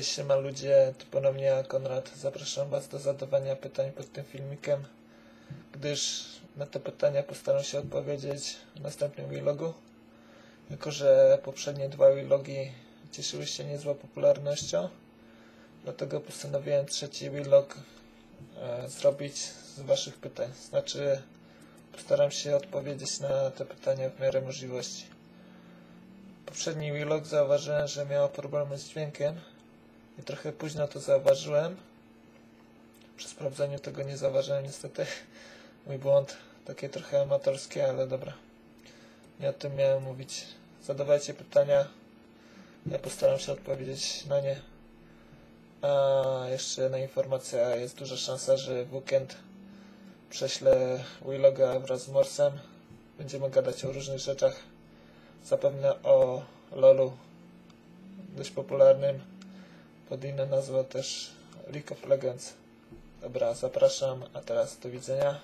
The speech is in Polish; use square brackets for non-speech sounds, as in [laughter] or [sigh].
Siema ludzie, tu ponownie ja, Konrad. Zapraszam Was do zadawania pytań pod tym filmikiem, gdyż na te pytania postaram się odpowiedzieć w następnym vlogu. Jako, że poprzednie dwa vlogi cieszyły się niezłą popularnością, dlatego postanowiłem trzeci vlog e, zrobić z Waszych pytań. Znaczy, postaram się odpowiedzieć na te pytania w miarę możliwości. Poprzedni vlog zauważyłem, że miała problemy z dźwiękiem i trochę późno to zauważyłem. Przy sprawdzeniu tego nie zauważyłem niestety. [laughs] Mój błąd, takie trochę amatorskie, ale dobra. Nie o tym miałem mówić. Zadawajcie pytania. Ja postaram się odpowiedzieć na nie. A jeszcze jedna informacja. Jest duża szansa, że w weekend prześlę vloga wraz z Morsem. Będziemy gadać o różnych rzeczach. Zapewne o LoLu. Dość popularnym. Pod inną nazwą też League of Legends. Dobra, zapraszam, a teraz do widzenia.